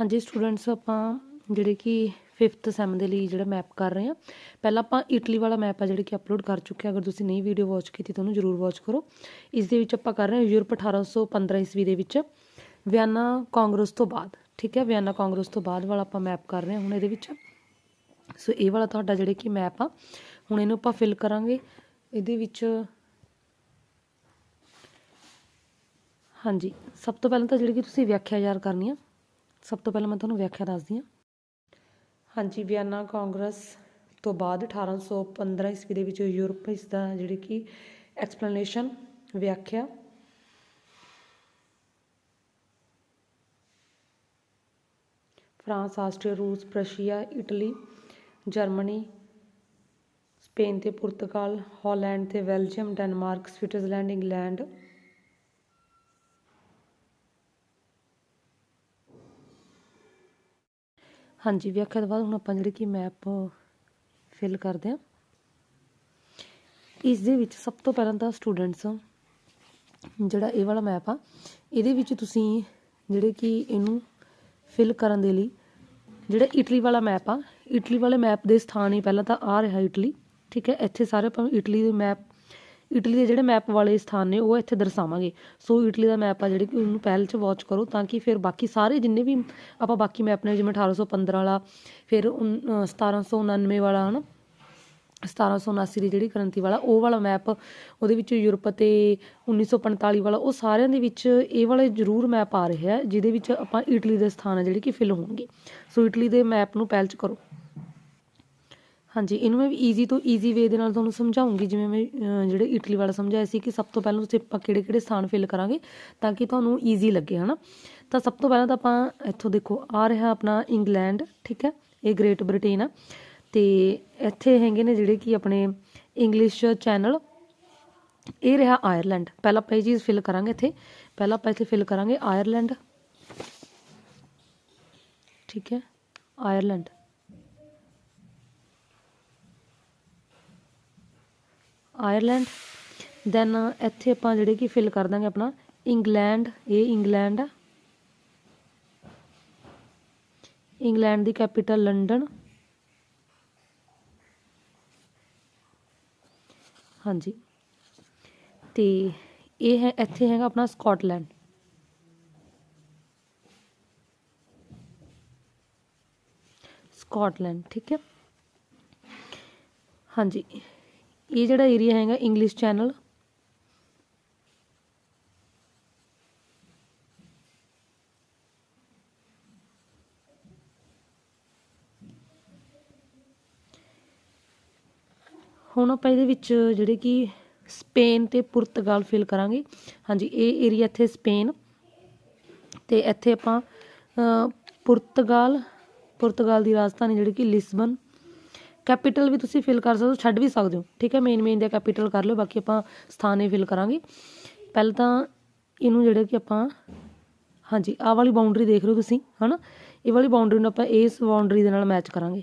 ਹਾਂਜੀ ਸਟੂਡੈਂਟਸ ਆਪਾਂ ਜਿਹੜੇ ਕਿ 5th ਸੈਮ ਦੇ ਲਈ ਜਿਹੜਾ ਮੈਪ ਕਰ ਰਹੇ ਹਾਂ। ਪਹਿਲਾਂ ਆਪਾਂ ਇਟਲੀ ਵਾਲਾ ਮੈਪ ਆ ਜਿਹੜੇ ਕਿ ਅਪਲੋਡ ਕਰ ਚੁੱਕੇ ਹਾਂ। ਅਗਰ ਤੁਸੀਂ ਨਹੀਂ ਵੀਡੀਓ ਵਾਚ ਕੀਤੀ ਤਾਂ ਉਹਨੂੰ ਜ਼ਰੂਰ ਵਾਚ ਕਰੋ। ਇਸ ਦੇ ਵਿੱਚ ਆਪਾਂ ਕਰ ਰਹੇ ਹਾਂ ਯੂਰਪ 1815 ਈਸਵੀ ਦੇ ਵਿੱਚ। ਵਿਆਨਾ ਕਾਂਗਰਸ ਤੋਂ ਬਾਅਦ, ਠੀਕ ਹੈ? ਵਿਆਨਾ ਕਾਂਗਰਸ ਤੋਂ ਬਾਅਦ ਵਾਲਾ ਆਪਾਂ ਮੈਪ ਕਰ ਰਹੇ ਹਾਂ ਹੁਣ ਇਹਦੇ ਵਿੱਚ। ਸੋ ਇਹ ਵਾਲਾ ਤੁਹਾਡਾ ਜਿਹੜੇ ਕਿ ਮੈਪ ਆ, ਹੁਣ ਇਹਨੂੰ ਆਪਾਂ ਫਿਲ ਕਰਾਂਗੇ। ਇਹਦੇ ਵਿੱਚ ਹਾਂਜੀ, ਸਭ ਤੋਂ ਪਹਿਲਾਂ ਤਾਂ ਜਿਹੜੀ ਕਿ ਤੁਸੀਂ ਵਿਆਖਿਆ ਯਾਰ ਕਰਨੀ ਆ। ਸਭ ਤੋਂ ਪਹਿਲਾਂ ਮੈਂ ਤੁਹਾਨੂੰ ਵਿਆਖਿਆ ਦੱਸਦੀ ਹਾਂ। ਹਾਂਜੀ, ਵਿਆਨਾ ਕਾਂਗਰਸ ਤੋਂ ਬਾਅਦ 1815 ਈਸਵੀ ਦੇ ਵਿੱਚ ਯੂਰਪ ਇਸ ਦਾ ਜਿਹੜੀ ਕਿ ਐਕਸਪਲੇਨੇਸ਼ਨ ਵਿਆਖਿਆ। ਫਰਾਂਸ, ਆਸਟਰੀਆ, ਰੂਸ, ਪ੍ਰਸ਼ੀਆ, ਇਟਲੀ, ਜਰਮਨੀ, ਸਪੇਨ ਤੇ ਪੁਰਤਗਾਲ, ਹਾਲੈਂਡ ਤੇ ਬੈਲਜੀਅਮ, ਡੈਨਮਾਰਕ, ਸਵਿਟਜ਼ਰਲੈਂਡ, ਇੰਗਲੈਂਡ ਹਾਂਜੀ ਵਿਆਖਿਆ ਤੋਂ ਬਾਅਦ ਹੁਣ ਆਪਾਂ ਜਿਹੜੇ ਕਿ ਮੈਪ ਫਿਲ ਕਰਦੇ ਹਾਂ। ਇਸ ਦੇ ਵਿੱਚ ਸਭ ਤੋਂ ਪਹਿਲਾਂ ਤਾਂ ਸਟੂਡੈਂਟਸ ਜਿਹੜਾ ਇਹ ਵਾਲਾ ਮੈਪ ਆ, ਇਹਦੇ ਵਿੱਚ ਤੁਸੀਂ ਜਿਹੜੇ ਕਿ ਇਹਨੂੰ ਫਿਲ ਕਰਨ ਦੇ ਲਈ, ਜਿਹੜਾ ਇਟਲੀ ਵਾਲਾ ਮੈਪ ਆ ਇਟਲੀ ਵਾਲੇ ਮੈਪ ਦੇ ਸਥਾਨ ਹੀ ਪਹਿਲਾਂ ਤਾਂ ਆ ਰਿਹਾ ਇਟਲੀ ਠੀਕ ਹੈ? ਇੱਥੇ ਸਾਰੇ ਆਪਾਂ ਇਟਲੀ ਦੇ ਮੈਪ ਇਟਲੀ ਦੇ ਜਿਹੜੇ ਮੈਪ ਵਾਲੇ ਸਥਾਨ ਨੇ ਉਹ ਇੱਥੇ ਦਰਸਾਵਾਂਗੇ। ਸੋ ਇਟਲੀ ਦਾ ਮੈਪ ਆ ਜਿਹੜੇ ਕਿ ਉਹਨੂੰ ਪਹਿਲ 'ਚ ਵਾਚ ਕਰੋ ਤਾਂ ਕਿ ਫਿਰ ਬਾਕੀ ਸਾਰੇ ਜਿੰਨੇ ਵੀ ਆਪਾਂ ਬਾਕੀ ਮੈਪ ਨੇ ਜਿਵੇਂ 1815 ਵਾਲਾ ਫਿਰ ਉਨ- ਅ, 1799 ਵਾਲਾ ਹਨਾ? 1779 ਦੀ ਜਿਹੜੀ ਕ੍ਰਾਂਤੀ ਵਾਲਾ ਉਹ ਵਾਲਾ ਮੈਪ ਉਹਦੇ ਵਿੱਚ ਯੂਰਪ ਤੇ 1945 ਵਾਲਾ ਉਹ ਸਾਰਿਆਂ ਦੇ ਵਿੱਚ ਇਹ ਵਾਲੇ ਜ਼ਰੂਰ ਮੈਪ ਆ ਰਿਹਾ ਹੈ ਜਿਹਦੇ ਵਿੱਚ ਆਪਾਂ ਇਟਲੀ ਦੇ ਸਥਾਨ ਆ ਜਿਹੜੇ ਕਿ ਫਿਲ ਹੋਣਗੇ। ਸੋ ਇਟਲੀ ਦੇ ਮੈਪ ਨੂੰ ਪਹਿਲ 'ਚ ਕਰੋ। ਹਾਂਜੀ, ਇਹਨੂੰ ਮੈਂ ਈਜ਼ੀ ਤੋਂ ਈਜ਼ੀ ਵੇ ਦੇ ਨਾਲ ਤੁਹਾਨੂੰ ਸਮਝਾਉਂਗੀ, ਜਿਵੇਂ ਮੈਂ ਜਿਹੜੇ ਇਟਲੀ ਵਾਲਾ ਸਮਝਾਇਆ ਸੀ ਕਿ ਸਭ ਤੋਂ ਪਹਿਲਾਂ ਤੁਸੀਂ ਆਪਾਂ ਕਿਹੜੇ ਕਿਹੜੇ ਸਥਾਨ ਫਿਲ ਕਰਾਂਗੇ ਤਾਂ ਕਿ ਤੁਹਾਨੂੰ ਈਜ਼ੀ ਲੱਗੇ, ਹਨਾ? ਤਾਂ ਸਭ ਤੋਂ ਪਹਿਲਾਂ ਤਾਂ ਆਪਾਂ ਇੱਥੋਂ ਦੇਖੋ, ਆ ਰਿਹਾ ਆਪਣਾ ਇੰਗਲੈਂਡ, ਠੀਕ ਹੈ? ਇਹ ਗ੍ਰੇਟ ਬ੍ਰਿਟੇਨ ਆ। ਤੇ ਇੱਥੇ ਹੈਗੇ ਨੇ ਜਿਹੜੇ ਕਿ ਆਪਣੇ ਇੰਗਲਿਸ਼ ਚੈਨਲ ਇਹ ਰਿਹਾ ਆਇਰਲੈਂਡ ਪਹਿਲਾਂ ਆਪਾਂ ਇਹ ਚੀਜ਼ ਫਿਲ ਕਰਾਂਗੇ ਇੱਥੇ। ਪਹਿਲਾਂ ਆਪਾਂ ਇੱਥੇ ਫਿਲ ਕਰਾਂਗੇ ਆਇਰਲੈਂਡ ਠੀਕ ਹੈ? ਆਇਰਲੈਂਡ ਆਇਰਲੈਂਡ ਦੈਨ ਇੱਥੇ ਆਪਾਂ ਜਿਹੜੇ ਕਿ ਫਿਲ ਕਰ ਦਾਂਗੇ ਆਪਣਾ ਇੰਗਲੈਂਡ ਇਹ ਇੰਗਲੈਂਡ ਆ। ਇੰਗਲੈਂਡ ਦੀ ਕੈਪੀਟਲ ਲੰਡਨ ਹਾਂਜੀ। ਤੇ ਇਹ ਹੈ, ਇੱਥੇ ਹੈਗਾ ਆਪਣਾ ਸਕਾਟਲੈਂਡ ਸਕਾਟਲੈਂਡ ਠੀਕ ਹੈ? ਹਾਂਜੀ। ਇਹ ਜਿਹੜਾ ਏਰੀਆ ਹੈਗਾ ਇੰਗਲਿਸ਼ ਚੈਨਲ ਹੁਣ ਆਪਾਂ ਇਹਦੇ ਵਿੱਚ ਜਿਹੜੇ ਕਿ ਸਪੇਨ ਤੇ ਪੁਰਤਗਾਲ ਫਿਲ ਕਰਾਂਗੇ। ਹਾਂਜੀ, ਇਹ ਏਰੀਆ ਇੱਥੇ ਸਪੇਨ। ਤੇ ਇੱਥੇ ਆਪਾਂ ਪੁਰਤਗਾਲ ਪੁਰਤਗਾਲ ਦੀ ਰਾਜਧਾਨੀ ਜਿਹੜੀ ਕਿ ਲਿਸਬਨ ਕੈਪੀਟਲ ਵੀ ਤੁਸੀਂ ਫਿਲ ਕਰ ਸਕਦੇ ਹੋ, ਛੱਡ ਵੀ ਸਕਦੇ ਹੋ। ਠੀਕ ਹੈ ਮੇਨ ਮੇਨ ਦਾ ਕੈਪੀਟਲ ਕਰ ਲਿਓ, ਬਾਕੀ ਆਪਾਂ ਸਥਾਨ ਇਹ ਫਿਲ ਕਰਾਂਗੇ। ਪਹਿਲਾਂ ਤਾਂ ਇਹਨੂੰ ਜਿਹੜੇ ਕਿ ਆਪਾਂ, ਹਾਂਜੀ, ਆਹ ਵਾਲੀ ਬਾਉਂਡਰੀ ਦੇਖ ਰਹੇ ਹੋ ਤੁਸੀਂ, ਹਨਾ? ਇਹ ਵਾਲੀ ਬਾਉਂਡਰੀ ਨੂੰ ਆਪਾਂ ਇਸ ਬਾਉਂਡਰੀ ਦੇ ਨਾਲ ਮੈਚ ਕਰਾਂਗੇ।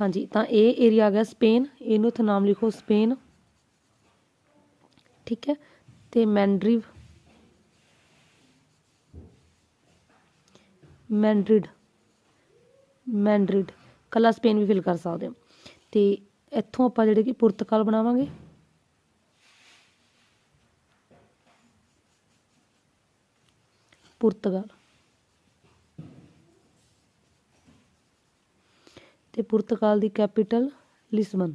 ਹਾਂਜੀ, ਤਾਂ ਇਹ ਏਰੀਆ ਆ ਗਿਆ ਸਪੇਨ ਇਹਨੂੰ ਇੱਥੇ ਨਾਮ ਲਿਖੋ ਸਪੇਨ ਠੀਕ ਹੈ? ਤੇ ਮੈਂਡਰਿਵ। ਮੈਂਡਰਿਡ। ਮੈਂਡਰਿਡ। ਕੱਲਾ ਸਪੇਨ ਵੀ ਫਿਲ ਕਰ ਸਕਦੇ ਹੋ। ਤੇ ਇੱਥੋਂ ਆਪਾਂ ਜਿਹੜੇ ਕਿ ਪੁਰਤਗਾਲ ਬਣਾਵਾਂਗੇ। ਪੁਰਤਗਾਲ। ਤੇ ਪੁਰਤਗਾਲ ਦੀ ਕੈਪੀਟਲ ਲਿਸਬਨ।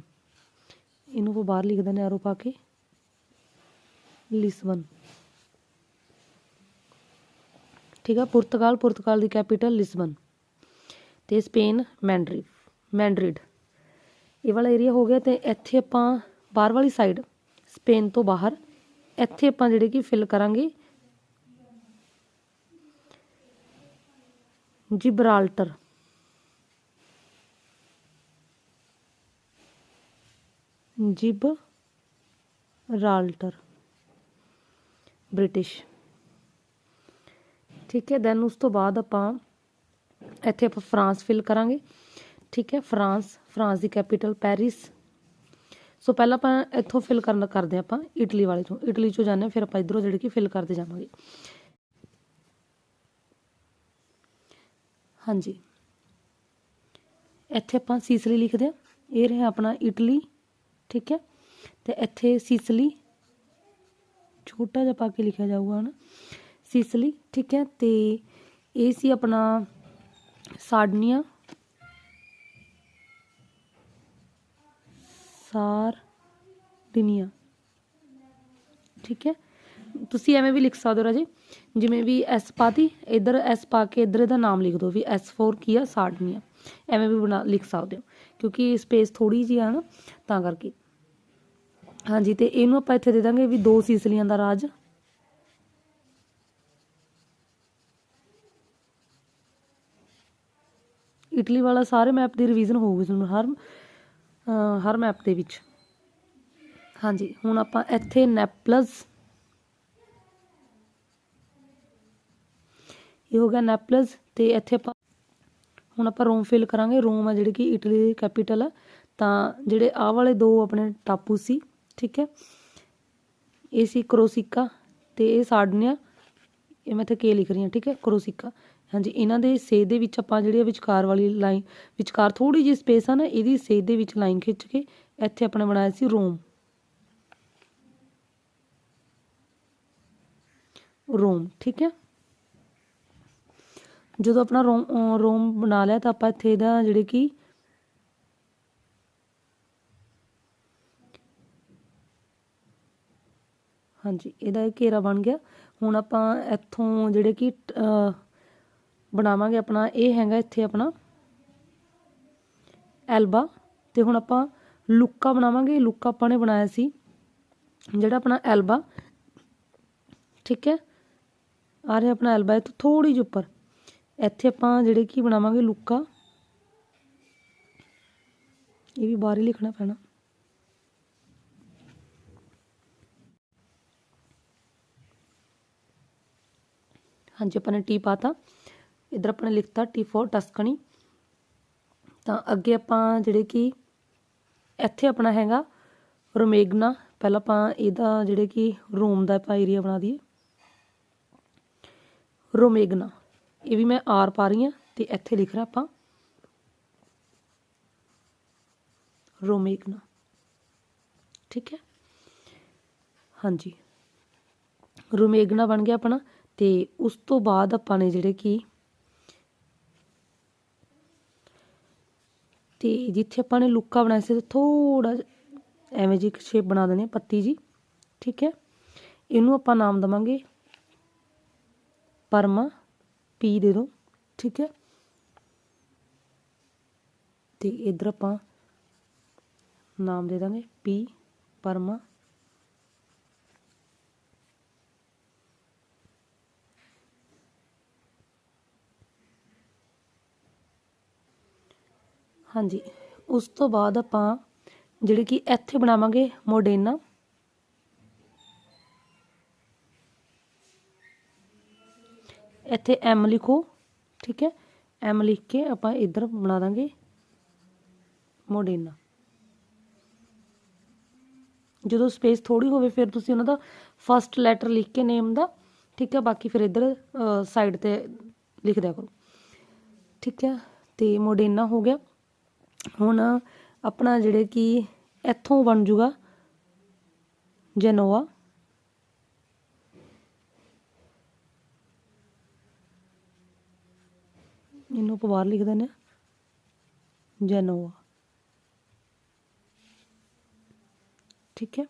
ਇਹਨੂੰ ਆਪਾਂ ਬਾਹਰ ਲਿਖ ਦਿੰਦੇ ਐਰੋ ਪਾ ਕੇ। ਲਿਸਬਨ ਠੀਕ ਆ ਪੁਰਤਗਾਲ ਪੁਰਤਗਾਲ ਦੀ ਕੈਪੀਟਲ ਲਿਸਬਨ ਤੇ ਸਪੇਨ ਮੈਂਡਰਿਡ ਮੈਂਡਰਿਡ ਇਹ ਵਾਲਾ ਏਰੀਆ ਹੋ ਗਿਆ ਤੇ ਇੱਥੇ ਆਪਾਂ ਬਾਹਰ ਵਾਲੀ ਸਾਈਡ ਸਪੇਨ ਤੋਂ ਬਾਹਰ ਇੱਥੇ ਆਪਾਂ ਜਿਹੜੇ ਕਿ ਫਿਲ ਕਰਾਂਗੇ ਜਿਬਰਾਲਟਰ ਜਿਬ ਰਾਲਟਰ ਬ੍ਰਿਟਿਸ਼ ਠੀਕ ਹੈ ਦੈਨ ਉਸ ਤੋਂ ਬਾਅਦ ਆਪਾਂ ਇੱਥੇ ਆਪਾਂ ਫਰਾਂਸ ਫਿਲ ਕਰਾਂਗੇ ਠੀਕ ਹੈ ਫਰਾਂਸ ਫਰਾਂਸ ਦੀ ਕੈਪੀਟਲ ਪੈਰਿਸ ਸੋ ਪਹਿਲਾਂ ਆਪਾਂ ਇੱਥੋਂ ਫਿਲ ਕਰਨ ਕਰਦੇ ਹਾਂ ਆਪਾਂ ਇਟਲੀ ਵਾਲੇ ਤੋਂ ਇਟਲੀ ਚੋਂ ਜਾਂਦੇ ਹਾਂ ਫਿਰ ਆਪਾਂ ਇਧਰੋਂ ਜਿਹੜੇ ਕਿ ਫਿਲ ਕਰਦੇ ਜਾਵਾਂਗੇ ਹਾਂਜੀ ਇੱਥੇ ਆਪਾਂ ਸੀਸਲੀ ਲਿਖਦੇ ਹਾਂ ਇਹ ਰਿਹਾ ਆਪਣਾ ਇਟਲੀ ਠੀਕ ਹੈ ਤੇ ਇੱਥੇ ਸੀਸਲੀ ਛੋਟਾ ਜਿਹਾ ਪਾ ਕੇ ਲਿਖਿਆ ਜਾਊਗਾ ਹਨਾ। ਸੀਸਲੀ, ਠੀਕ ਹੈ, ਤੇ ਇਹ ਸੀ ਆਪਣਾ ਸਾਰਡੀਨੀਆ ਸਾਰਡੀਨੀਆ ਠੀਕ ਹੈ। ਤੁਸੀਂ ਐਵੇਂ ਵੀ ਲਿਖ ਸਕਦੇ ਹੋ ਰਾਜੇ, ਜਿਵੇਂ ਵੀ ਐਸ ਪਾਤੀ, ਇਧਰ ਐਸ ਪਾ ਕੇ ਇੱਧਰ ਇਹਦਾ ਨਾਮ ਲਿਖ ਦਿਓ ਵੀ S4 ਕੀ ਆ ਸਾਰਡੀਨੀਆ ਐਵੇਂ ਵੀ ਬਣਾ, ਲਿਖ ਸਕਦੇ ਹੋ, ਕਿਉਂਕਿ ਸਪੇਸ ਥੋੜੀ ਜਿਹੀ ਆ ਨਾ, ਤਾਂ ਕਰਕੇ। ਹਾਂਜੀ, ਤੇ ਇਹਨੂੰ ਆਪਾਂ ਇੱਥੇ ਦੇ ਦਾਂਗੇ ਵੀ ਦੋ ਸੀਸਲੀਆਂ ਦਾ ਰਾਜ। ਇਟਲੀ ਵਾਲਾ ਸਾਰੇ ਮੈਪ ਦੀ ਰਿਵੀਜ਼ਨ ਹੋਊਗੀ ਤੁਹਾਨੂੰ ਹਰ ਹਰ ਮੈਪ ਦੇ ਵਿੱਚ। ਹਾਂਜੀ, ਹੁਣ ਆਪਾਂ ਇੱਥੇ ਨੈਪਲਸ। ਇਹ ਹੋ ਗਿਆ ਨੈਪਲਸ, ਤੇ ਇੱਥੇ ਆਪਾਂ ਹੁਣ ਆਪਾਂ ਰੋਮ ਫਿਲ ਕਰਾਂਗੇ। ਰੋਮ ਆ ਜਿਹੜੀ ਕਿ ਇਟਲੀ ਦੀ ਕੈਪੀਟਲ ਆ। ਤਾਂ ਜਿਹੜੇ ਆਹ ਵਾਲੇ ਦੋ ਆਪਣੇ ਟਾਪੂ ਸੀ। ਠੀਕ ਹੈ? ਇਹ ਸੀ ਕਰੋਸਿਕਾ ਤੇ ਇਹ ਸਾਰਡੀਨੀਆ ਇਹ ਮੈਂ ਇੱਥੇ ਕੇ ਲਿਖ ਰਹੀ ਹਾਂ, ਠੀਕ ਹੈ? ਕਰੋਸਿਕਾ। ਹਾਂਜੀ, ਇਹਨਾਂ ਦੇ ਸੇਧ ਦੇ ਵਿੱਚ ਆਪਾਂ ਜਿਹੜੀ ਵਿਚਕਾਰ ਵਾਲੀ ਲਾਈਨ, ਵਿਚਕਾਰ ਥੋੜੀ ਜਿਹੀ ਸਪੇਸ ਆ ਨਾ, ਇਹਦੀ ਸੇਧ ਦੇ ਵਿੱਚ ਲਾਈਨ ਖਿੱਚ ਕੇ ਇੱਥੇ ਆਪਣਾ ਬਣਾਇਆ ਸੀ ਰੋਮ। ਰੋਮ, ਠੀਕ ਹੈ? ਜਦੋਂ ਆਪਣਾ ਰੋਮ ਰੋਮ ਬਣਾ ਲਿਆ ਤਾਂ ਆਪਾਂ ਇੱਥੇ ਇਹਦਾ ਜਿਹੜੇ ਕਿ ਹਾਂਜੀ, ਇਹਦਾ ਇਹ ਘੇਰਾ ਬਣ ਗਿਆ। ਹੁਣ ਆਪਾਂ ਇੱਥੋਂ ਜਿਹੜੇ ਕਿ ਬਣਾਵਾਂਗੇ ਆਪਣਾ, ਇਹ ਹੈਗਾ ਇੱਥੇ ਆਪਣਾ ਐਲਬਾ। ਤੇ ਹੁਣ ਆਪਾਂ ਲੁੱਕਾ ਬਣਾਵਾਂਗੇ। ਲੁੱਕਾ ਆਪਾਂ ਨੇ ਬਣਾਇਆ ਸੀ, ਜਿਹੜਾ ਆਪਣਾ ਐਲਬਾ। ਠੀਕ ਹੈ? ਆ ਰਿਹਾ ਆਪਣਾ ਐਲਬਾ ਇਹ ਤੋਂ ਥੋੜੀ ਜਿਹੀ ਉੱਪਰ। ਇੱਥੇ ਆਪਾਂ ਜਿਹੜੇ ਕੀ ਬਣਾਵਾਂਗੇ ਲੁੱਕਾ। ਇਹ ਵੀ ਬਾਹਰ ਹੀ ਲਿਖਣਾ ਪੈਣਾ। ਹਾਂਜੀ, ਆਪਾਂ ਨੇ ਟੀ ਪਾਤਾ। ਇਧਰ ਆਪਾਂ ਨੇ ਲਿਖਤਾ ਟੀ ਫੋਰ ਟਸਕਣੀ। ਤਾਂ ਅੱਗੇ ਆਪਾਂ ਜਿਹੜੇ ਕਿ ਇੱਥੇ ਆਪਣਾ ਹੈਗਾ ਰੋਮੇਗਨਾ। ਪਹਿਲਾਂ ਆਪਾਂ ਇਹਦਾ ਜਿਹੜੇ ਕਿ ਰੂਮ ਦਾ ਆਪਾਂ ਏਰੀਆ ਬਣਾ ਦਈਏ। ਰੋਮੇਗਨਾ। ਇਹ ਵੀ ਮੈਂ ਆਰ ਪਾ ਰਹੀ ਹਾਂ ਤੇ ਇੱਥੇ ਲਿਖ ਰਿਹਾ ਆਪਾਂ। ਰੋਮੇਗਨਾ। ਠੀਕ ਹੈ? ਹਾਂਜੀ। ਰੋਮੇਗਨਾ ਬਣ ਗਿਆ ਆਪਣਾ। ਤੇ ਉਸ ਤੋਂ ਬਾਅਦ ਆਪਾਂ ਨੇ ਜਿਹੜੇ ਕਿ ਤੇ ਜਿੱਥੇ ਆਪਾਂ ਨੇ ਲੁੱਕਾ ਬਣਾਇਆ ਸੀ ਥੋੜਾ ਐਵੇਂ ਜੀ ਇੱਕ ਸ਼ੇਪ ਬਣਾ ਦੇਣੀ ਪੱਤੀ ਜੀ ਠੀਕ ਹੈ? ਇਹਨੂੰ ਆਪਾਂ ਨਾਮ ਦਵਾਂਗੇ ਪਰਮਾ, ਪੀ ਦੇ ਦੋ, ਠੀਕ ਹੈ? ਤੇ ਇਧਰ ਆਪਾਂ ਨਾਮ ਦੇ ਦਾਂਗੇ ਪੀ, ਪਰਮਾ ਹਾਂਜੀ। ਉਸ ਤੋਂ ਬਾਅਦ ਆਪਾਂ ਜਿਹੜੇ ਕਿ ਇੱਥੇ ਬਣਾਵਾਂਗੇ ਮੋਡੇਨਾ। ਇੱਥੇ ਐਮ ਲਿਖੋ, ਠੀਕ ਹੈ? ਐਮ ਲਿਖ ਕੇ ਆਪਾਂ ਇੱਧਰ ਬਣਾ ਦਾਂਗੇ ਮੋਡੇਨਾ। ਜਦੋਂ ਸਪੇਸ ਥੋੜੀ ਹੋਵੇ ਫਿਰ ਤੁਸੀਂ ਉਹਨਾਂ ਦਾ ਫਸਟ ਲੈਟਰ ਲਿਖ ਕੇ ਨੇਮ ਦਾ, ਠੀਕ ਹੈ? ਬਾਕੀ ਫਿਰ ਇੱਧਰ ਸਾਈਡ ਤੇ ਲਿਖ ਦਿਆ ਕਰੋ। ਠੀਕ ਹੈ? ਤੇ ਮੋਡੇਨਾ ਹੋ ਗਿਆ। ਹੁਣ ਆਪਣਾ ਜਿਹੜੇ ਕਿ ਇੱਥੋਂ ਬਣ ਜੂਗਾ ਜਨੋਆ। ਇਹਨੂੰ ਆਪਾਂ ਬਾਹਰ ਲਿਖ ਦਿੰਦੇ ਹਾਂ। ਜੈਨੋਆ। ਠੀਕ ਹੈ।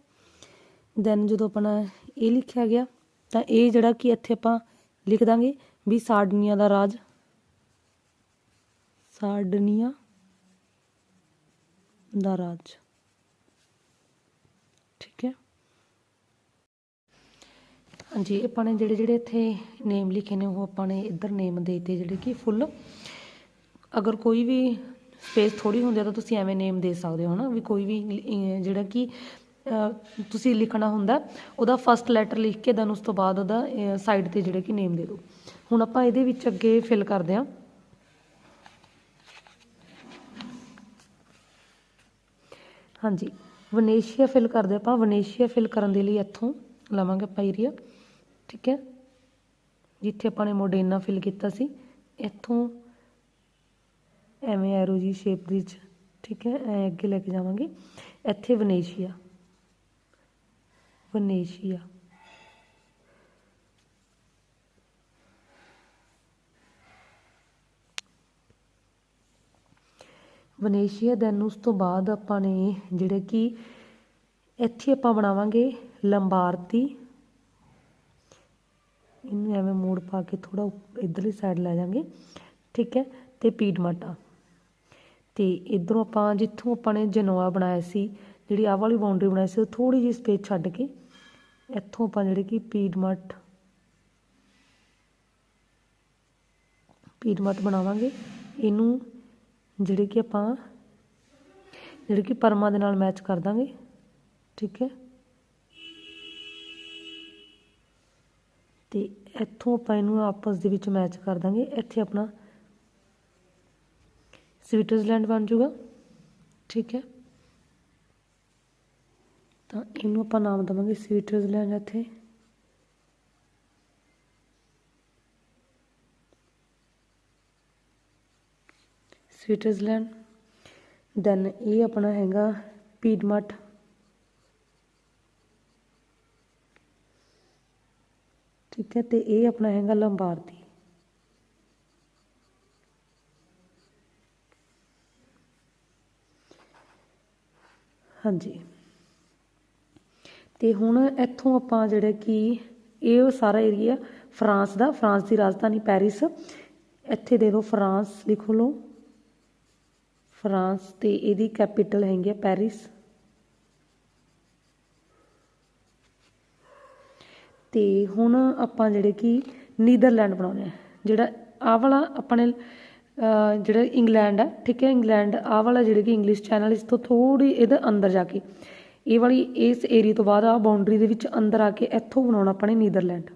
ਦੈਨ ਜਦੋਂ ਆਪਣਾ ਇਹ ਲਿਖਿਆ ਗਿਆ, ਤਾਂ ਇਹ ਜਿਹੜਾ ਕਿ ਇੱਥੇ ਆਪਾਂ ਲਿਖ ਦਾਂਗੇ ਵੀ ਸਾਰਡੀਨੀਆ ਦਾ ਰਾਜ। ਸਾਰਡੀਨੀਆ ਦਾ ਰਾਜ। ਠੀਕ ਹੈ। ਹਾਂਜੀ, ਆਪਾਂ ਨੇ ਜਿਹੜੇ ਜਿਹੜੇ ਇੱਥੇ ਨੇਮ ਲਿਖੇ ਨੇ, ਉਹ ਆਪਾਂ ਨੇ ਇੱਧਰ ਨੇਮ ਦੇ ਦਿੱਤੇ ਜਿਹੜੇ ਕਿ ਫੁੱਲ ਅਗਰ ਕੋਈ ਵੀ ਸਪੇਸ ਥੋੜੀ ਹੁੰਦੀ ਹੈ ਤਾਂ ਤੁਸੀਂ ਐਵੇਂ ਨੇਮ ਦੇ ਸਕਦੇ ਹੋ, ਹਨਾ? ਵੀ ਕੋਈ ਵੀ ਜਿਹੜਾ ਕਿ ਤੁਸੀਂ ਲਿਖਣਾ ਹੁੰਦਾ, ਉਹਦਾ ਫਸਟ ਲੈਟਰ ਲਿਖ ਕੇ ਦੈਨ ਉਸ ਤੋਂ ਬਾਅਦ ਉਹਦਾ ਸਾਈਡ ਤੇ ਜਿਹੜੇ ਕਿ ਨੇਮ ਦੇ ਦਿਓ। ਹੁਣ ਆਪਾਂ ਇਹਦੇ ਵਿੱਚ ਅੱਗੇ ਫਿਲ ਕਰਦੇ ਹਾਂ। ਹਾਂਜੀ। ਵਨੇਸ਼ੀਆ ਫਿਲ ਕਰਦੇ ਆਪਾਂ। ਵਨੇਸ਼ੀਆ ਫਿਲ ਕਰਨ ਦੇ ਲਈ ਇੱਥੋਂ ਲਵਾਂਗੇ ਆਪਾਂ ਏਰੀਆ ਠੀਕ ਹੈ? ਜਿੱਥੇ ਆਪਾਂ ਨੇ ਮੋਡੇਨਾ ਫਿਲ ਕੀਤਾ ਸੀ। ਇੱਥੋਂ ਐਵੇਂ ਐਰੋ ਜੀ ਸ਼ੇਪ ਦੇ ਵਿੱਚ। ਠੀਕ ਹੈ? ਐ ਅੱਗੇ ਲੈ ਕੇ ਜਾਵਾਂਗੇ। ਇੱਥੇ ਵਨੇਸ਼ੀਆ ਵਨੇਸ਼ੀਆ ਵਨੇਸ਼ੀਆ ਦੈਨ ਉਸ ਤੋਂ ਬਾਅਦ ਆਪਾਂ ਨੇ ਜਿਹੜੇ ਕਿ ਇੱਥੇ ਆਪਾਂ ਬਣਾਵਾਂਗੇ ਲੰਬਾਰਤੀ। ਇਹਨੂੰ ਐਵੇਂ ਮੋੜ ਪਾ ਕੇ ਥੋੜਾ ਇਧਰਲੀ ਸਾਈਡ ਲੈ ਜਾਾਂਗੇ ਠੀਕ ਹੈ? ਤੇ ਪੀਡਮਾਟਾ ਤੇ ਇਧਰੋਂ ਆਪਾਂ ਜਿੱਥੋਂ ਆਪਾਂ ਨੇ ਜਨੋਆ ਬਣਾਇਆ ਸੀ, ਜਿਹੜੀ ਆਹ ਵਾਲੀ ਬਾਉਂਡਰੀ ਬਣਾਈ ਸੀ, ਉਹ ਥੋੜੀ ਜਿਹੀ ਸਪੇਸ ਛੱਡ ਕੇ ਇੱਥੋਂ ਆਪਾਂ ਜਿਹੜੇ ਕਿ ਪੀਡਮਟ ਪੀਡਮਟ ਬਣਾਵਾਂਗੇ। ਇਹਨੂੰ ਜਿਹੜੇ ਕਿ ਆਪਾਂ, ਜਿਹੜੇ ਕਿ ਪਰਮਾ ਦੇ ਨਾਲ ਮੈਚ ਕਰ ਦਾਂਗੇ। ਠੀਕ ਹੈ? ਤੇ ਇੱਥੋਂ ਆਪਾਂ ਇਹਨੂੰ ਆਪਸ ਦੇ ਵਿੱਚ ਮੈਚ ਕਰ ਦਾਂਗੇ। ਇੱਥੇ ਆਪਣਾ ਸਵਿਟਜ਼ਰਲੈਂਡ ਬਣ ਜਾਊਗਾ। ਠੀਕ ਹੈ? ਤਾਂ ਇਹਨੂੰ ਆਪਾਂ ਨਾਮ ਦਵਾਂਗੇ ਸਵਿਟਜ਼ਰਲੈਂਡ ਇੱਥੇ। ਸਵਿਟਜ਼ਰਲੈਂਡ ਦੈਨ ਇਹ ਆਪਣਾ ਹੈਗਾ ਪੀਡਮਟ। ਠੀਕ ਹੈ, ਤੇ ਇਹ ਆਪਣਾ ਹੈਗਾ ਲੰਬਾਰਦੀ। ਹਾਂਜੀ। ਤੇ ਹੁਣ ਇੱਥੋਂ ਆਪਾਂ ਜਿਹੜਾ ਕਿ ਇਹ ਸਾਰਾ ਏਰੀਆ ਫਰਾਂਸ ਦਾ, ਫਰਾਂਸ ਦੀ ਰਾਜਧਾਨੀ ਪੈਰਿਸ। ਇੱਥੇ ਦੇ ਦਿਓ ਫਰਾਂਸ, ਲਿਖ ਲਓ। ਫਰਾਂਸ ਤੇ ਇਹਦੀ ਕੈਪੀਟਲ ਹੈਗੀ ਆ ਪੈਰਿਸ। ਤੇ ਹੁਣ ਆਪਾਂ ਜਿਹੜੇ ਕਿ ਨੀਦਰਲੈਂਡ ਬਣਾਉਣੇ ਆ। ਜਿਹੜਾ ਆਹ ਵਾਲਾ ਆਪਣੇ ਜਿਹੜਾ ਇੰਗਲੈਂਡ ਹੈ ਠੀਕ ਹੈ, ਇੰਗਲੈਂਡ ਆਹ ਵਾਲਾ ਜਿਹੜੇ ਕਿ ਇੰਗਲਿਸ਼ ਚੈਨਲ ਇਸ ਤੋਂ ਥੋੜੀ ਇਹਦੇ ਅੰਦਰ ਜਾ ਕੇ। ਇਹ ਵਾਲੀ ਇਸ ਏਰੀਆ ਤੋਂ ਬਾਅਦ ਆ ਬਾਉਂਡਰੀ ਦੇ ਵਿੱਚ ਅੰਦਰ ਆ ਕੇ ਇੱਥੋਂ ਬਣਾਉਣਾ ਆਪਣੇ ਨੀਦਰਲੈਂਡ।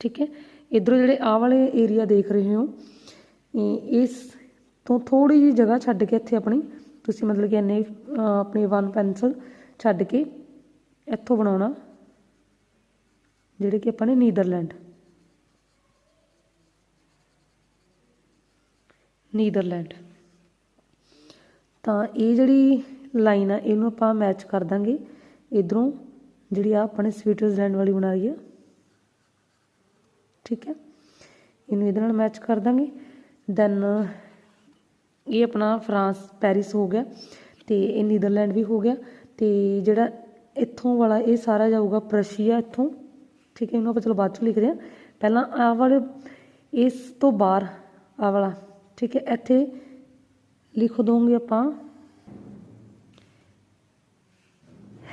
ਠੀਕ ਹੈ, ਇਧਰੋਂ ਜਿਹੜੇ ਆਹ ਵਾਲੇ ਏਰੀਆ ਦੇਖ ਰਹੇ ਹੋ ਇਸ ਤੋਂ ਥੋੜੀ ਜਿਹੀ ਜਗ੍ਹਾ ਛੱਡ ਕੇ ਇੱਥੇ ਆਪਣੀ, ਤੁਸੀਂ ਮਤਲਬ ਕਿ ਇੰਨੇ ਆਪਣੀ ਵਨ ਪੈਨਸਲ ਛੱਡ ਕੇ ਇੱਥੋਂ ਬਣਾਉਣਾ, ਜਿਹੜੇ ਕਿ ਆਪਾਂ ਨੇ ਨੀਦਰਲੈਂਡ ਨੀਦਰਲੈਂਡ ਤਾਂ ਇਹ ਜਿਹੜੀ ਲਾਈਨ ਆ, ਇਹਨੂੰ ਆਪਾਂ ਮੈਚ ਕਰ ਦਾਂਗੇ। ਇਧਰੋਂ ਜਿਹੜੀ ਆ ਆਪਣੇ ਸਵਿਟਜ਼ਰਲੈਂਡ ਵਾਲੀ ਬਣਾ ਰਹੀ ਹੈ ਠੀਕ ਹੈ? ਇਹਨੂੰ ਇਹਦੇ ਨਾਲ ਮੈਚ ਕਰ ਦਾਂਗੇ। ਦੈਨ ਇਹ ਆਪਣਾ ਫਰਾਂਸ, ਪੈਰਿਸ ਹੋ ਗਿਆ ਤੇ ਇਹ ਨੀਦਰਲੈਂਡ ਵੀ ਹੋ ਗਿਆ ਤੇ ਜਿਹੜਾ ਇੱਥੋਂ ਵਾਲਾ ਇਹ ਸਾਰਾ ਜਾਊਗਾ ਪ੍ਰਸ਼ੀਆ ਇੱਥੋਂ, ਠੀਕ ਹੈ, ਇਹਨੂੰ ਆਪਾਂ ਚਲੋ ਬਾਅਦ ਚ ਲਿਖਦੇ ਹਾਂ। ਪਹਿਲਾਂ ਆ ਵਾਲੇ, ਇਸ ਤੋਂ ਬਾਹਰ ਆ ਵਾਲਾ, ਠੀਕ ਹੈ, ਇੱਥੇ ਲਿਖ ਦੋਗੇ ਆਪਾਂ।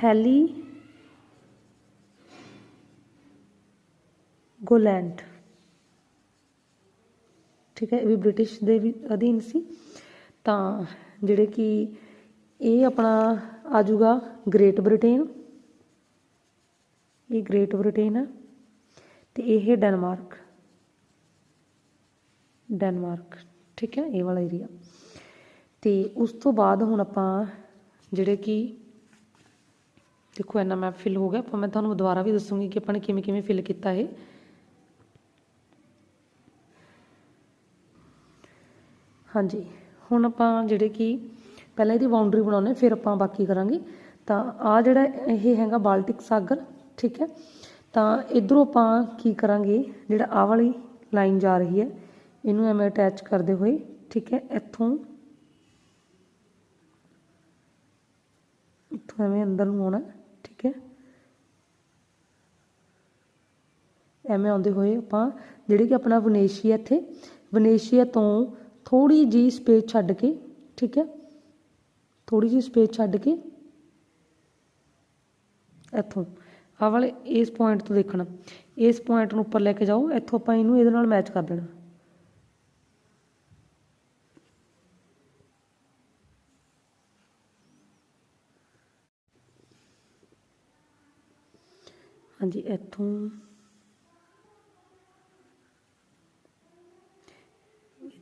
ਹੈਲੀ ਗੋਲੈਂਡ ਠੀਕ ਹੈ, ਇਹ ਵੀ ਬ੍ਰਿਟਿਸ਼ ਦੇ ਵੀ ਅਧੀਨ ਸੀ। ਤਾਂ ਜਿਹੜੇ ਕਿ ਇਹ ਆਪਣਾ ਆ ਜਾਊਗਾ ਗ੍ਰੇਟ ਬ੍ਰਿਟੇਨ ਇਹ ਗ੍ਰੇਟ ਬ੍ਰਿਟੇਨ ਹੈ ਤੇ ਇਹ ਡੈਨਮਾਰਕ ਡੈਨਮਾਰਕ ਠੀਕ ਹੈ, ਇਹ ਵਾਲਾ ਏਰੀਆ ਤੇ ਉਸ ਤੋਂ ਬਾਅਦ ਹੁਣ ਆਪਾਂ ਜਿਹੜੇ ਕਿ ਦੇਖੋ, ਇੰਨਾ ਮੈਪ ਫਿਲ ਹੋ ਗਿਆ ਪਰ ਮੈਂ ਤੁਹਾਨੂੰ ਦੁਬਾਰਾ ਵੀ ਦੱਸੂਗੀ ਕਿ ਆਪਾਂ ਨੇ ਕਿਵੇਂ ਕਿਵੇਂ ਫਿਲ ਕੀਤਾ ਇਹ। ਹਾਂਜੀ। ਹੁਣ ਆਪਾਂ ਜਿਹੜੇ ਕਿ ਪਹਿਲਾਂ ਇਹਦੀ ਬਾਉਂਡਰੀ ਬਣਾਉਣੇ ਫਿਰ ਆਪਾਂ ਬਾਕੀ ਕਰਾਂਗੇ। ਤਾਂ ਆ ਜਿਹੜਾ ਇਹ ਹੈਗਾ ਬਾਲਟਿਕ ਸਾਗਰ, ਠੀਕ ਹੈ? ਤਾਂ ਇਧਰੋਂ ਆਪਾਂ ਕੀ ਕਰਾਂਗੇ? ਜਿਹੜਾ ਆ ਵਾਲੀ ਲਾਈਨ ਜਾ ਰਹੀ ਹੈ, ਇਹਨੂੰ ਐਵੇਂ ਅਟੈਚ ਕਰਦੇ ਹੋਏ, ਠੀਕ ਹੈ? ਇੱਥੋਂ ਇੱਥੋਂ ਐਵੇਂ ਅੰਦਰ ਨੂੰ ਆਉਣਾ, ਠੀਕ ਹੈ? ਐਵੇਂ ਆਉਂਦੇ ਹੋਏ ਆਪਾਂ, ਜਿਹੜੇ ਕਿ ਆਪਣਾ ਵਨੇਸ਼ੀਆ ਇੱਥੇ, ਵਨੇਸ਼ੀਆ ਤੋਂ ਥੋੜੀ ਜੀ ਸਪੇਸ ਛੱਡ ਕੇ, ਠੀਕ ਹੈ? ਥੋੜੀ ਜੀ ਸਪੇਸ ਛੱਡ ਕੇ, ਇੱਥੋਂ, ਆਹ ਵਾਲੇ ਇਸ ਪੁਆਇੰਟ ਤੋਂ ਦੇਖਣਾ। ਇਸ ਪੁਆਇੰਟ ਨੂੰ ਉੱਪਰ ਲੈ ਕੇ ਜਾਓ, ਇੱਥੋਂ ਆਪਾਂ ਇਹਨੂੰ ਇਹਦੇ ਨਾਲ ਮੈਚ ਕਰ ਦੇਣਾ। ਹਾਂਜੀ, ਇੱਥੋਂ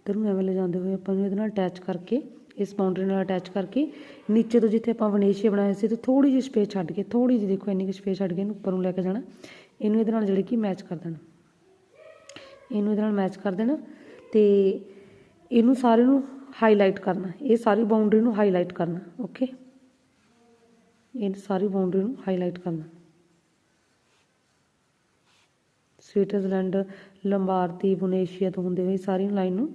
ਇੱਧਰ ਨੂੰ ਐਵੇਂ ਲੈ ਜਾਂਦੇ ਹੋਏ ਆਪਾਂ ਨੂੰ ਇਹਦੇ ਨਾਲ ਅਟੈਚ ਕਰਕੇ, ਇਸ ਬਾਉਂਡਰੀ ਨਾਲ ਅਟੈਚ ਕਰਕੇ, ਨੀਚੇ ਤੋਂ ਜਿੱਥੇ ਆਪਾਂ ਵਨੇਸ਼ੀਆ ਬਣਾਇਆ ਸੀ, ਤੇ ਥੋੜੀ ਜਿਹੀ ਸਪੇਸ ਛੱਡ ਕੇ ਥੋੜੀ ਜਿਹੀ ਦੇਖੋ ਇੰਨੀ ਕੁ ਸਪੇਸ ਛੱਡ ਕੇ ਇਹਨੂੰ ਉੱਪਰ ਨੂੰ ਲੈ ਕੇ ਜਾਣਾ। ਇਹਨੂੰ ਇਹਦੇ ਨਾਲ ਜਿਹੜੇ ਕਿ ਮੈਚ ਕਰ ਦੇਣਾ। ਇਹਨੂੰ ਇਹਦੇ ਨਾਲ ਮੈਚ ਕਰ ਦੇਣਾ ਤੇ ਇਹਨੂੰ ਸਾਰੇ ਨੂੰ ਹਾਈਲਾਈਟ ਕਰਨਾ। ਇਹ ਸਾਰੀ ਬਾਉਂਡਰੀ ਨੂੰ ਹਾਈਲਾਈਟ ਕਰਨਾ ਓਕੇ ਇਹ ਸਾਰੀ ਬਾਉਂਡਰੀ ਨੂੰ ਹਾਈਲਾਈਟ ਕਰਨਾ। ਸਵਿਟਜ਼ਰਲੈਂਡ ਲੰਬਾਰਤੀ ਬੁਨੇਸ਼ੀਆ ਤੋਂ ਹੁੰਦੇ ਹੋਏ ਸਾਰੀ ਲਾਈਨ ਨੂੰ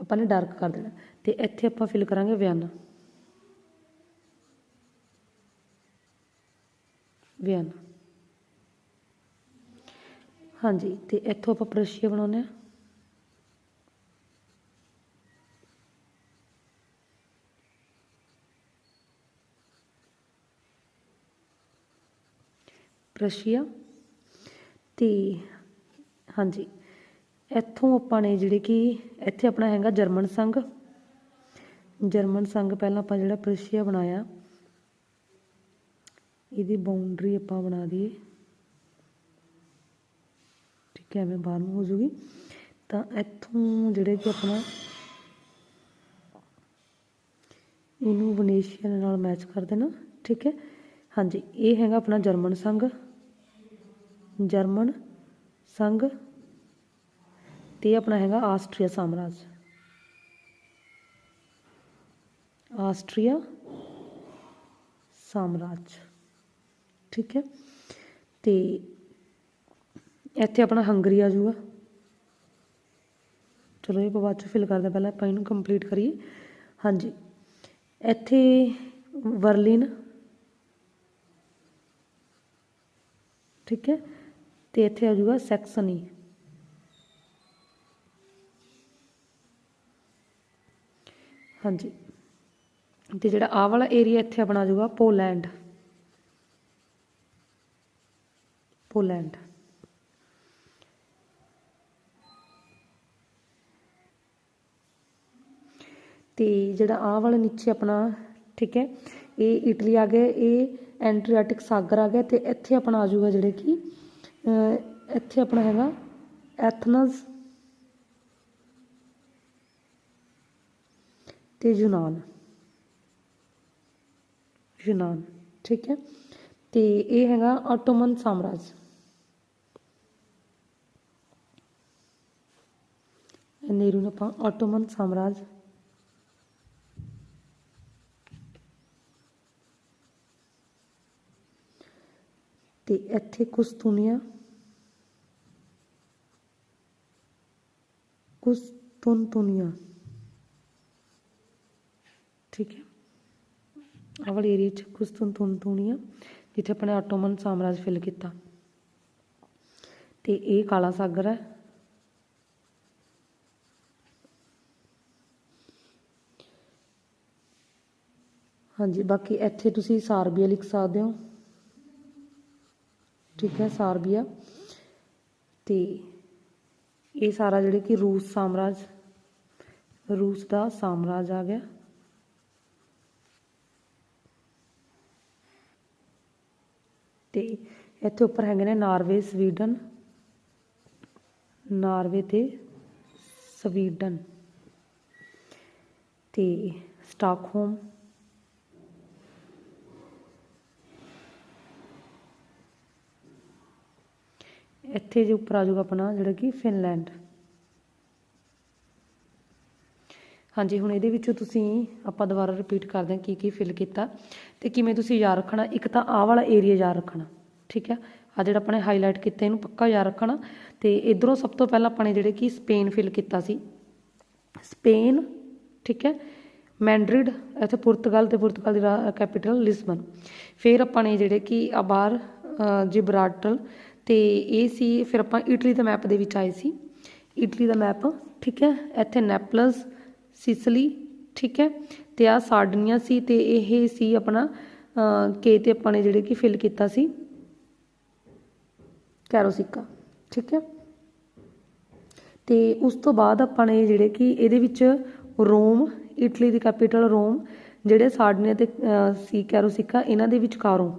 ਆਪਾਂ ਨੇ ਡਾਰਕ ਕਰ ਦੇਣਾ। ਤੇ ਇੱਥੇ ਆਪਾਂ ਫਿਲ ਕਰਾਂਗੇ ਵਿਆਨਾ। ਵਿਆਨਾ। ਹਾਂਜੀ, ਤੇ ਇੱਥੋਂ ਆਪਾਂ ਪ੍ਰਸ਼ੀਆ ਬਣਾਉਂਦੇ ਆ ਪ੍ਰਸ਼ੀਆ ਤੇ ਹਾਂਜੀ ਇੱਥੋਂ ਆਪਾਂ ਨੇ ਜਿਹੜੇ ਕਿ ਇੱਥੇ ਆਪਣਾ ਹੈਗਾ ਜਰਮਨ ਸੰਘ। ਜਰਮਨ ਸੰਘ ਪਹਿਲਾਂ ਆਪਾਂ ਜਿਹੜਾ ਪ੍ਰਸ਼ੀਆ ਬਣਾਇਆ, ਇਹਦੀ ਬਾਉਂਡਰੀ ਆਪਾਂ ਬਣਾ ਦਈਏ। ਠੀਕ ਹੈ, ਐਵੇਂ ਬਾਹਰ ਨੂੰ ਹੋ ਜੂਗੀ ਤਾਂ ਇੱਥੋਂ ਜਿਹੜੇ ਕਿ ਆਪਣਾ ਇਹਨੂੰ ਵਨੇਸ਼ੀਆ ਨਾਲ ਮੈਚ ਕਰ ਦੇਣਾ, ਠੀਕ ਹੈ। ਹਾਂਜੀ, ਇਹ ਹੈਗਾ ਆਪਣਾ ਜਰਮਨ ਸੰਘ। ਜਰਮਨ ਸੰਘ ਤੇ ਇਹ ਆਪਣਾ ਹੈਗਾ ਆਸਟਰੀਆ ਸਾਮਰਾਜ। ਆਸਟਰੀਆ ਸਾਮਰਾਜ। ਠੀਕ ਹੈ? ਤੇ ਇੱਥੇ ਆਪਣਾ ਹੰਗਰੀ ਆ ਜਾਊਗਾ। ਚਲੋ ਇਹ ਬਾਅਦ ਚ ਫਿਲ ਕਰਦੇ ਪਹਿਲਾਂ, ਆਪਾਂ ਇਹਨੂੰ ਕੰਪਲੀਟ ਕਰੀਏ। ਹਾਂਜੀ। ਇੱਥੇ ਵਰਲਿਨ। ਠੀਕ ਹੈ? ਤੇ ਇੱਥੇ ਆ ਜਾਊਗਾ ਸੈਕਸਨੀ। ਹਾਂਜੀ। ਤੇ ਜਿਹੜਾ ਆਹ ਵਾਲਾ ਏਰੀਆ ਇੱਥੇ ਆਪਣਾ ਆ ਜਾਊਗਾ, ਪੋਲੈਂਡ। ਪੋਲੈਂਡ। ਤੇ ਜਿਹੜਾ ਆਹ ਵਾਲਾ ਨੀਚੇ ਆਪਣਾ, ਠੀਕ ਹੈ, ਇਹ ਇਟਲੀ ਆ ਗਿਆ, ਇਹ ਐਂਟਰੀਆਟਿਕ ਸਾਗਰ ਆ ਗਿਆ, ਤੇ ਇੱਥੇ ਆਪਣਾ ਆ ਜੂਗਾ ਜਿਹੜੇ ਕਿ ਇੱਥੇ ਆਪਣਾ ਹੈਗਾ, ਐਥਨਸ ਤੇ ਯੂਨਾਨ। ਯੂਨਾਨ, ਠੀਕ ਹੈ? ਤੇ ਇਹ ਹੈਗਾ ਆਟੋਮਨ ਸਾਮਰਾਜ। ਨੇਰੂ ਨੂੰ ਆਪਾਂ ਆਟੋਮਨ ਸਾਮਰਾਜ ਤੇ ਇੱਥੇ ਕੁਸਤੂਨੀਆ, ਕੁਸਤੁਨਤੁਨੀਆ। ਠੀਕ ਹੈ। ਆਹ ਵਾਲੇ ਏਰੀਆ ਚ ਕੁਸਤੁਨਤੁਨਤੁਨੀਆ ਜਿੱਥੇ ਆਪਣੇ ਆਟੋਮਨ ਸਾਮਰਾਜ ਫਿਲ ਕੀਤਾ। ਤੇ ਇਹ ਕਾਲਾ ਸਾਗਰ ਹੈ। ਹਾਂਜੀ, ਬਾਕੀ ਇੱਥੇ ਤੁਸੀਂ ਸਾਰਬੀਆ ਲਿਖ ਸਕਦੇ ਹੋ। ਠੀਕ ਹੈ, ਸਾਰਬੀਆ। ਤੇ ਇਹ ਸਾਰਾ ਜਿਹੜੇ ਕਿ ਰੂਸ ਸਾਮਰਾਜ, ਰੂਸ ਦਾ ਸਾਮਰਾਜ ਆ ਗਿਆ। ਤੇ ਇੱਥੇ ਉੱਪਰ ਹੈਗੇ ਨੇ ਨਾਰਵੇ, ਸਵੀਡਨ। ਨਾਰਵੇ ਤੇ ਸਵੀਡਨ। ਤੇ ਸਟਾਕਹੋਮ। ਇੱਥੇ ਜੇ ਉੱਪਰ ਆ ਜਾਊਗਾ ਆਪਣਾ, ਜਿਹੜਾ ਕਿ ਫਿਨਲੈਂਡ। ਹਾਂਜੀ, ਹੁਣ ਇਹਦੇ ਵਿੱਚੋਂ ਤੁਸੀਂ ਆਪਾਂ ਦੁਬਾਰਾ ਰਿਪੀਟ ਕਰਦੇ ਹਾਂ ਕੀ ਕੀ ਫਿਲ ਕੀਤਾ। ਤੇ ਕਿਵੇਂ ਤੁਸੀਂ ਯਾਦ ਰੱਖਣਾ? ਇੱਕ ਤਾਂ ਆਹ ਵਾਲਾ ਏਰੀਆ ਯਾਦ ਰੱਖਣਾ ਠੀਕ ਹੈ? ਆ ਜਿਹੜਾ ਆਪਾਂ ਨੇ ਹਾਈਲਾਈਟ ਕੀਤਾ ਇਹਨੂੰ ਪੱਕਾ ਯਾਦ ਰੱਖਣਾ। ਤੇ ਇਧਰੋਂ ਸਭ ਤੋਂ ਪਹਿਲਾਂ ਆਪਾਂ ਨੇ ਜਿਹੜੇ ਕਿ ਸਪੇਨ ਫਿਲ ਕੀਤਾ ਸੀ। ਸਪੇਨ ਠੀਕ ਹੈ? ਮੈਂਡਰਿਡ ਇੱਥੇ ਪੁਰਤਗਾਲ ਤੇ ਪੁਰਤਗਾਲ ਦੀ ਕੈਪੀਟਲ ਲਿਸਬਨ। ਫਿਰ ਆਪਾਂ ਨੇ ਜਿਹੜੇ ਕਿ ਆ ਜਿਬਰਾਟਲ ਅ, ਤੇ ਇਹ ਸੀ ਫਿਰ ਆਪਾਂ ਇਟਲੀ ਦੇ ਮੈਪ ਦੇ ਵਿੱਚ ਆਏ ਸੀ। ਇਟਲੀ ਦਾ ਮੈਪ ਠੀਕ ਹੈ? ਇੱਥੇ ਨੈਪਲਸ ਸਿਸਲੀ ਠੀਕ ਹੈ? ਤੇ ਆ ਸਾਰਡੀਨੀਆ ਸੀ ਤੇ ਇਹ ਸੀ ਆਪਣਾ ਕੇ ਤੇ ਆਪਾਂ ਨੇ ਜਿਹੜੇ ਕਿ ਫਿਲ ਕੀਤਾ ਸੀ। ਕੈਰੋਸਿਕਾ ਠੀਕ ਹੈ? ਤੇ ਉਸ ਤੋਂ ਬਾਅਦ ਆਪਾਂ ਨੇ ਜਿਹੜੇ ਕਿ ਇਹਦੇ ਵਿੱਚ ਰੋਮ, ਇਟਲੀ ਦੀ ਕੈਪੀਟਲ ਰੋਮ, ਜਿਹੜੇ ਸਾਡਨੀਆ ਤੇ ਸੀ ਕੈਰੋਸਿਕਾ ਇਹਨਾਂ ਦੇ ਵਿਚਕਾਰੋਂ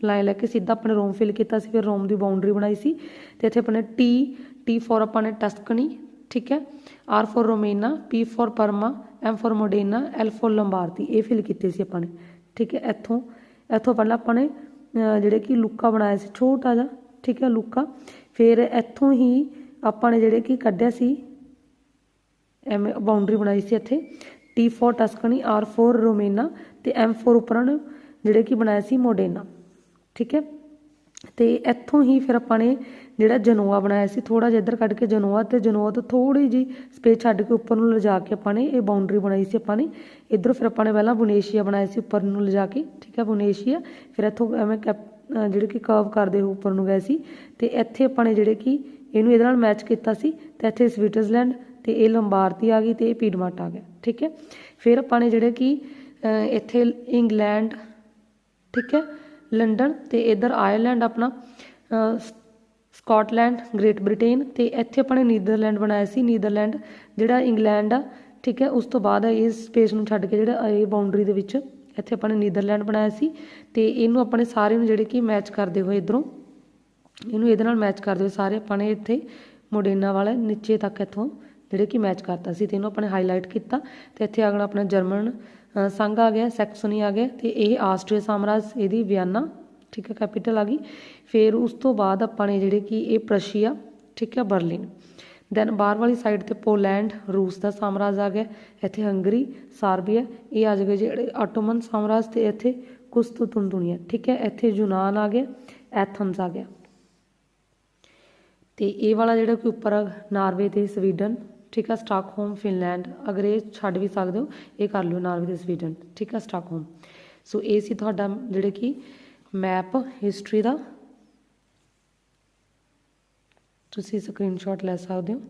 ਲਾਈਨ ਲੈ ਕੇ ਸਿੱਧਾ ਆਪਣੇ ਰੋਮ ਫਿਲ ਕੀਤਾ ਸੀ, ਫਿਰ ਰੋਮ ਦੀ ਬਾਉਂਡਰੀ ਬਣਾਈ ਸੀ। ਤੇ ਇੱਥੇ ਆਪਣੇ ਟੀ ਟੀ ਫॉर ਆਪਾਂ ਨੇ ਟਸਕਨੀ, ਠੀਕ ਹੈ? R four Romagna P four Parma M four Modena L four Lombardy ਇਹ ਫਿਲ ਕੀਤੇ ਸੀ ਆਪਾਂ ਨੇ। ਠੀਕ ਹੈ, ਇੱਥੋਂ ਇੱਥੋਂ ਪਹਿਲਾਂ ਆਪਾਂ ਨੇ ਜਿਹੜੇ ਕਿ ਲੁੱਕਾ ਬਣਾਇਆ ਸੀ, ਛੋਟਾ ਜਿਹਾ, ਠੀਕ ਹੈ, ਲੁੱਕਾ। ਫਿਰ ਇੱਥੋਂ ਹੀ ਆਪਾਂ ਨੇ ਜਿਹੜੇ ਕਿ ਕੱਢਿਆ ਸੀ ਐਮ ਬਾਉਂਡਰੀ ਬਣਾਈ ਸੀ ਇੱਥੇ T for Tuscany R for Romagna ਤੇ ਐਮ ਫॉर ਉਪਰਨ ਜਿਹੜੇ ਕਿ ਬਣਾਇਆ ਸੀ ਮੋਡੇਨਾ ਠੀਕ ਹੈ ਤੇ ਇੱਥੋਂ ਹੀ ਫਿਰ ਆਪਾਂ ਨੇ ਜਿਹੜਾ ਜਨੋਆ ਬਣਾਇਆ ਸੀ ਥੋੜਾ ਜਿਹਾ ਇੱਧਰ ਕੱਢ ਕੇ ਜਨੋਆ ਤੇ ਜਨੋਆ ਤੋਂ ਥੋੜੀ ਜੀ ਸਪੇਸ ਛੱਡ ਕੇ ਉੱਪਰ ਨੂੰ ਲਿਜਾ ਕੇ ਆਪਾਂ ਨੇ ਇਹ ਬਾਉਂਡਰੀ ਬਣਾਈ ਸੀ ਆਪਾਂ ਨੇ। ਇਧਰੋਂ ਫਿਰ ਆਪਾਂ ਨੇ ਪਹਿਲਾਂ ਬੁਨੇਸ਼ੀਆ ਬਣਾਇਆ ਸੀ, ਉੱਪਰ ਨੂੰ ਲਿਜਾ ਕੇ, ਠੀਕ ਹੈ ਬੁਨੇਸ਼ੀਆ ਫਿਰ ਇੱਥੋਂ ਐਵੇਂ ਕੈਪ ਜਿਹੜੇ ਕਿ ਕਰਵ ਕਰਦੇ ਹੋ ਉੱਪਰ ਨੂੰ ਗਏ ਸੀ। ਤੇ ਇੱਥੇ ਆਪਾਂ ਨੇ ਜਿਹੜੇ ਕਿ ਇਹਨੂੰ ਇਹਦੇ ਨਾਲ ਮੈਚ ਕੀਤਾ ਸੀ, ਤੇ ਇੱਥੇ ਸਵਿਟਜ਼ਰਲੈਂਡ ਤੇ ਇਹ ਲੰਬਾਰਤੀ ਆ ਗਈ ਤੇ ਇਹ ਪੀਡਮਾਟ ਆ ਗਿਆ, ਠੀਕ ਹੈ। ਫਿਰ ਆਪਾਂ ਨੇ ਜਿਹੜੇ ਕਿ ਇੱਥੇ ਇੰਗਲੈਂਡ ਠੀਕ ਹੈ। ਲੰਡਨ ਤੇ ਇਧਰ ਆਇਰਲੈਂਡ ਆਪਣਾ ਅਹ, ਸਕਾਟਲੈਂਡ ਗ੍ਰੇਟ ਬ੍ਰਿਟੇਨ ਤੇ ਇੱਥੇ ਆਪਣੇ ਨੀਦਰਲੈਂਡ ਬਣਾਇਆ ਸੀ। ਨੀਦਰਲੈਂਡ ਜਿਹੜਾ ਇੰਗਲੈਂਡ ਆ ਠੀਕ ਹੈ ਉਸ ਤੋਂ ਬਾਅਦ ਇਸ ਸਪੇਸ ਨੂੰ ਛੱਡ ਕੇ ਜਿਹੜਾ ਇਹ ਬਾਉਂਡਰੀ ਦੇ ਵਿੱਚ ਇੱਥੇ ਆਪਾਂ ਨੇ ਨੀਦਰਲੈਂਡ ਬਣਾਇਆ ਸੀ ਤੇ ਇਹਨੂੰ ਆਪਣੇ ਸਾਰੇ ਨੂੰ ਜਿਹੜੇ ਕਿ ਮੈਚ ਕਰਦੇ ਹੋਏ ਇਧਰੋਂ ਇਹਨੂੰ ਇਹਦੇ ਨਾਲ ਮੈਚ ਕਰਦੇ ਹੋਏ ਸਾਰੇ ਆਪਾਂ ਨੇ ਇੱਥੇ ਮੋਡੇਨਾ ਵਾਲਾ ਨੀਚੇ ਤੱਕ ਇੱਥੋਂ ਜਿਹੜੇ ਕਿ ਮੈਚ ਕਰਤਾ ਸੀ ਤੇ ਇਹਨੂੰ ਆਪਾਂ ਨੇ ਹਾਈਲਾਈਟ ਕੀਤਾ ਤੇ ਇੱਥੇ ਅਗਲਾ ਆਪਣਾ ਜਰਮਨ ਸੰਘ ਆ ਗਿਆ ਸੈਕਸੋਨੀ ਆ ਗਿਆ ਤੇ ਇਹ ਆਸਟਰੀਆ ਸਾਮਰਾਜ ਇਹਦੀ ਵਿਆਨਾ, ਠੀਕ ਹੈ ਕੈਪੀਟਲ ਆ ਗਈ। ਫਿਰ ਉਸ ਤੋਂ ਬਾਅਦ ਆਪਾਂ ਨੇ ਜਿਹੜੇ ਕਿ ਇਹ ਪ੍ਰਸ਼ੀਆ, ਠੀਕ ਹੈ, ਬਰਲਿਨ। ਦੈਨ ਬਾਹਰ ਵਾਲੀ ਸਾਈਡ ਤੇ ਪੋਲੈਂਡ, ਰੂਸ ਦਾ ਸਾਮਰਾਜ ਆ ਗਿਆ, ਇੱਥੇ ਹੰਗਰੀ, ਸਾਰਬੀਆ, ਇਹ ਆ ਜਾਏਗਾ ਜਿਹੜੇ ਆਟੋਮਨ ਸਾਮਰਾਜ ਤੇ ਇੱਥੇ ਕੁਸਤੁਨਤੁਨੀਆ ਠੀਕ ਹੈ, ਇੱਥੇ ਯੂਨਾਨ ਆ ਗਿਆ, ਐਥਨਸ ਆ ਗਿਆ। ਤੇ ਇਹ ਵਾਲਾ ਜਿਹੜਾ ਕਿ ਉੱਪਰ ਨਾਰਵੇ ਤੇ ਸਵੀਡਨ ਠੀਕ ਆ ਸਟਾਕਹੋਮ ਫਿਨਲੈਂਡ ਅਗਰ ਇਹ ਛੱਡ ਵੀ ਸਕਦੇ ਹੋ, ਇਹ ਕਰ ਲਿਓ ਨਾਰਵੇ ਤੇ ਸਵੀਡਨ ਠੀਕ ਆ ਸਟਾਕਹੋਮ ਸੋ ਇਹ ਸੀ ਤੁਹਾਡਾ ਜਿਹੜੇ ਕਿ ਮੈਪ ਹਿਸਟਰੀ ਦਾ। ਤੁਸੀਂ ਸਕਰੀਨਸ਼ਾਟ ਲੈ ਸਕਦੇ ਹੋ।